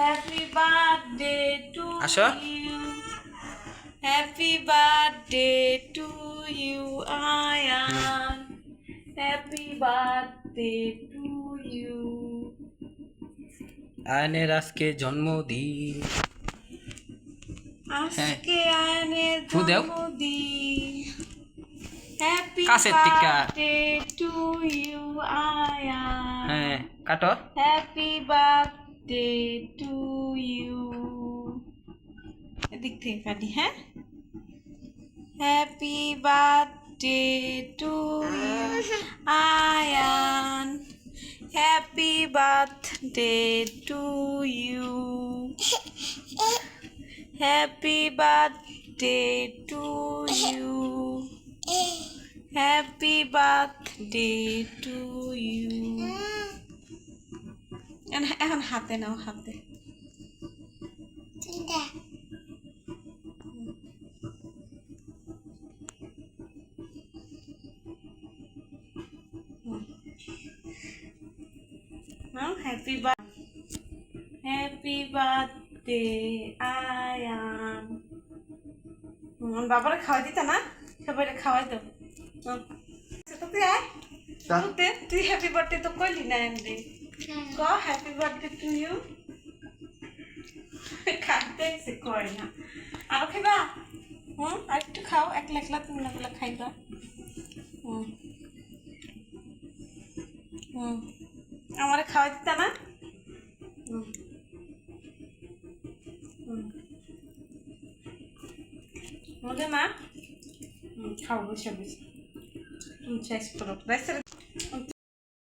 Happy birthday to আসো। Happy birthday to you Ayaan happy birthday to you আয়নের আজকে জন্মদিন। আজকে আয়নের ফু দাও। জন্মদিন। Happy birthday to you Ayaan হ্যাঁ কাটো। হ্যাপি বার্থডে টু ইউ এদিক থেকে কাটি হ্যাঁ happy birthday to you Ayaan happy birthday to you happy birthday to you happy birthday to you এখন এখন হাতে নাও হাতে। নাও হ্যাপি বার হ্যাপি বার্থডে আয়ান হুম, বাবারে খাওয়াই দিতা না? সবাই খাওয়াই। আচ্ছা, তো তুই আয়। দে, তুই হ্যাপি বার্থডে তো কইলি না এমনি। ক হ্যাপি বার্থডে টু ইউ খাইতে সে কয় না। আরও খাইবা? হুম, আর একটু খাও, একলা একলা তুমি না খাইবা। হুম। হুম। আমারে খাওয়া দিতা না? হুম। মজা হুম, খাও, বসে বসে। শেষ করো।